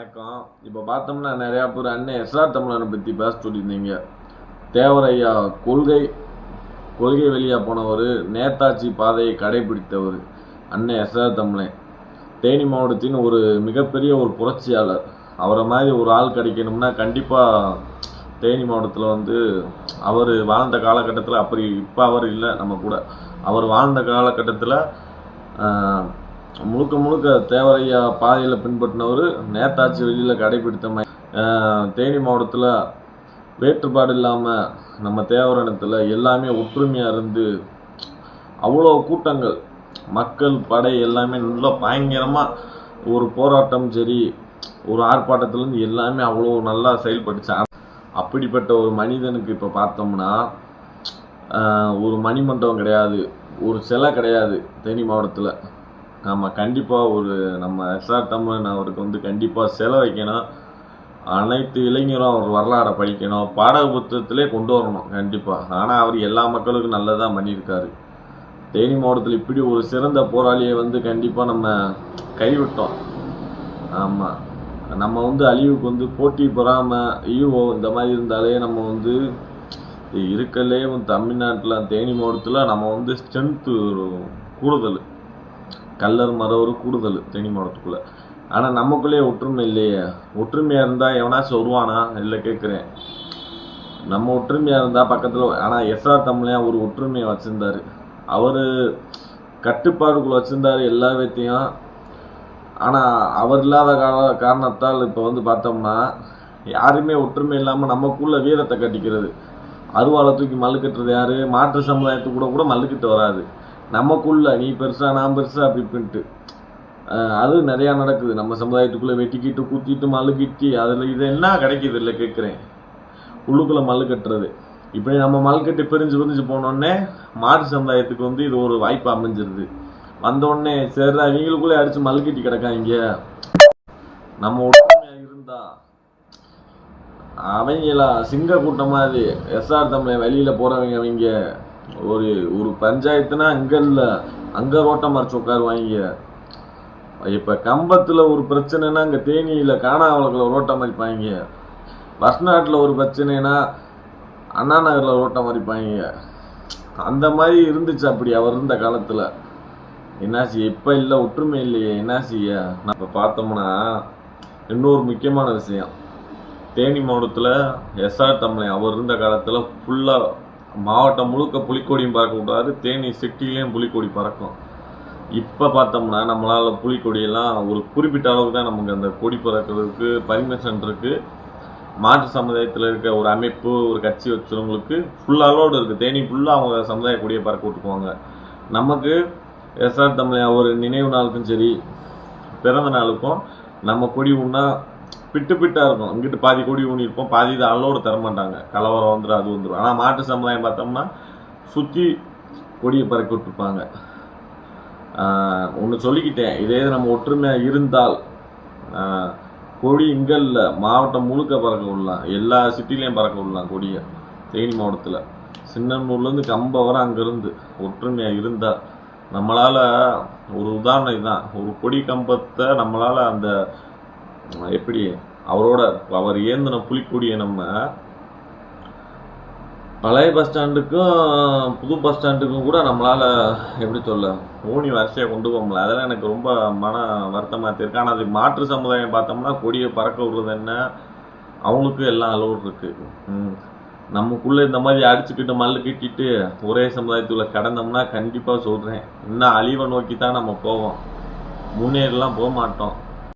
வணக்கம். இப்போ பார்த்தோம்னா நிறையா பேர் அண்ணன் எஸ்ஆர் தமிழனை பற்றி பேச சொல்லியிருந்தீங்க. தேவரையா கொள்கை கொள்கை வெளியாக போனவர் நேதாஜி பாதையை கடைபிடித்தவர் அண்ணன் எஸ்ஆர் தமிழன் தேனி மாவட்டத்தின் ஒரு மிகப்பெரிய ஒரு புரட்சியாளர். அவரை மாதிரி ஒரு ஆள் கிடைக்கணும்னா கண்டிப்பாக தேனி மாவட்டத்தில் வந்து அவர் வாழ்ந்த காலகட்டத்தில் அப்படி இப்போ அவர் இல்லை நம்ம கூட. அவர் வாழ்ந்த காலகட்டத்தில் முழுக்க முழுக்க தேவரையா பாதையில் பின்பற்றினவர் நேதாஜி வெளியில் கடைபிடித்த ஆஹ் தேனி மாவட்டத்தில் வேற்றுப்பாடு இல்லாமல் நம்ம தேவரணத்தில் எல்லாமே ஒற்றுமையாக இருந்து அவ்வளோ கூட்டங்கள் மக்கள் படை எல்லாமே நல்லா பயங்கரமாக ஒரு போராட்டம் சரி ஒரு ஆர்ப்பாட்டத்துலேருந்து எல்லாமே அவ்வளோ நல்லா செயல்பட்டுச்சு. அப்படிப்பட்ட ஒரு மனிதனுக்கு இப்போ பார்த்தோம்னா ஆஹ் ஒரு மணிமண்டபம் கிடையாது ஒரு சிலை கிடையாது தேனி மாவட்டத்தில். ஆமாம் கண்டிப்பாக ஒரு நம்ம எஸ்ஆர் தமிழன் அவருக்கு வந்து கண்டிப்பாக சிலை வைக்கணும் அனைத்து இளைஞரும் அவர் வரலாறை படிக்கணும். பாடக புத்தகத்திலே கொண்டு வரணும் கண்டிப்பாக ஆனால் அவர் எல்லா மக்களுக்கும் நல்லதாக பண்ணியிருக்காரு. தேனி மாவட்டத்தில் இப்படி ஒரு சிறந்த போராளியை வந்து கண்டிப்பாக நம்ம கைவிட்டோம். ஆமாம் நம்ம வந்து அழிவுக்கு வந்து போட்டி பொறாமல் ஈவோ இந்த மாதிரி இருந்தாலே நம்ம வந்து இருக்கலே தமிழ்நாட்டில் தேனி மாவட்டத்தில் நம்ம வந்து ஸ்ட்ரென்த்து கூடுதல். கல்லர் மரவர் கூடுதல் தேனி மாவட்டத்துக்குள்ளே. ஆனால் நமக்குள்ளேயே ஒற்றுமை இல்லையே. ஒற்றுமையாக இருந்தால் எவனாச்சும் வருவானா? இல்லை கேட்குறேன் நம்ம ஒற்றுமையாக இருந்தால் பக்கத்தில் ஆனால் எஸ்ஆர் தமிழையா ஒரு ஒற்றுமையை வச்சுருந்தார். அவர் கட்டுப்பாடுக்குள்ள வச்சுருந்தார் எல்லா விதத்தையும். ஆனால் அவர் இல்லாத கால காரணத்தால் இப்போ வந்து பார்த்தோம்னா யாருமே ஒற்றுமை இல்லாமல் நமக்குள்ள வீரத்தை கட்டிக்கிறது. அருவாளை தூக்கி மல்லு கட்டுறது யாரு? மாற்று சமுதாயத்துக்கு கூட கூட மல்லுக்கிட்டு வராது. நமக்குள்ள நீ பெருசா நான் பெருசா அப்படி இப்படின்ட்டு. அது நிறையா நடக்குது. நம்ம சமுதாயத்துக்குள்ளே வெட்டிக்கிட்டு குத்திட்டு மல்லுக்கிட்டு அதில் இது என்ன கிடைக்குது இல்லை கேட்குறேன். உள்ளுக்குள்ளே மல்லு கட்டுறது. இப்படி நம்ம மல்லு கட்டி பிரிஞ்சு பிரிஞ்சு போனோடனே மாற்று சமுதாயத்துக்கு வந்து இது ஒரு வாய்ப்பு அமைஞ்சிருது. வந்தோடனே உடனே சரி அவங்களுக்குள்ளே அடிச்சு மல்லு கட்டி கிடக்காங்க. நம்ம ஒற்றுமையாக இருந்தா. அவங்களா சிங்க கூட்டம் மாதிரி எஸ்ஆர் தமிழை வெளியில் போகிறவங்க அவங்க ஒரு ஒரு பஞ்சாயத்துனா அங்க இல்ல. அங்க ரோட்டை மறைச்சு உட்காருவாங்க இப்ப கம்பத்துல ஒரு பிரச்சனைனா அங்க தேனியில காணாவளக்குல ரோட்டை மறிப்பாங்க. வஸ்நாட்டில் ஒரு பிரச்சனைனா அண்ணா நகர்ல ரோட்டை மறிப்பாங்க. அந்த மாதிரி இருந்துச்சு அப்படி அவர் இருந்த காலத்துல. என்னாச்சு இப்ப இல்ல ஒற்றுமை இல்லையே. என்னாச்சிய நம்ம பார்த்தோம்னா இன்னொரு முக்கியமான விஷயம். தேனி மாவட்டத்தில் எஸ்ஆர் தமிழை அவர் இருந்த காலத்தில் ஃபுல்லாக மாவட்டம் முழுக்க புலிக்கொடியும் பறக்கக்கூடாது தேனி சிட்டிலையும் புலிக்கொடி பறக்கும். இப்போ பார்த்தோம்னா நம்மளால் புலிக்கொடியெல்லாம் ஒரு குறிப்பிட்ட அளவுக்கு தான் நமக்கு அந்த கொடி பறக்கிறதுக்கு பர்மிஷன் இருக்குது மாற்று சமுதாயத்தில் இருக்க ஒரு அமைப்பு ஒரு கட்சி வச்சவங்களுக்கு ஃபுல் அலோடு இருக்குது தேனி ஃபுல்லாக அவங்க சமுதாய கொடியை பறக்க விட்டுக்குவாங்க. நமக்கு எஸ்ஆர் தமிழ் ஒரு நினைவு நாளுக்கும் சரி பிறந்த நாளுக்கும் நம்ம கொடி ஒன்றா பிட்டு பிட்டா இருக்கும். இங்கிட்டு பாதி கொடி ஊனியிருப்போம் பாதி இது அல்லோடு தரமாட்டாங்க கலவரம் வந்துடும் அது வந்துடும் ஆனால் மாட்டு சமுதாயம் பார்த்தோம்னா சுற்றி கொடியை பறக்க விட்டுருப்பாங்க. ஒன்று சொல்லிக்கிட்டேன். இதே இது நம்ம ஒற்றுமையாக இருந்தால் ஆஹ், கொடி இங்கே இல்லை மாவட்டம் முழுக்க பறக்க விடலாம். எல்லா சிட்டிலையும் பறக்க விடலாம் கொடியை. தேனி மாவட்டத்தில். சின்னனூர்லேருந்து கம்ப வர அங்கேருந்து. ஒற்றுமையாக இருந்தால் நம்மளால் ஒரு உதாரணம் இதுதான். ஒரு கொடி கம்பத்தை நம்மளால் அந்த எப்படி? அவரோட அவர் ஏந்தின புலிக்கொடியை நம்ம பழைய பஸ் ஸ்டாண்டுக்கும் புது பஸ் ஸ்டாண்டுக்கும் கூட நம்மளால் எப்படி சொல்ல ஊனி வரிசையை கொண்டு போக முடியல. அதெல்லாம் எனக்கு ரொம்ப மன வருத்தமாக இருக்குது ஆனால் அது மாற்று சமுதாயம் பார்த்தோம்னா கொடியை பறக்க விடுறது என்ன? அவங்களுக்கும் எல்லாம் அலோடு இருக்குது ம். இந்த மாதிரி அடிச்சுக்கிட்டு மல்லு கட்டிட்டு ஒரே சமுதாயத்துக்குள்ளே கடந்தோம்னா கண்டிப்பாக சொல்கிறேன் இன்னும் அழிவை நோக்கி தான் நம்ம போவோம். முன்னேறலாம் போக மாட்டோம்.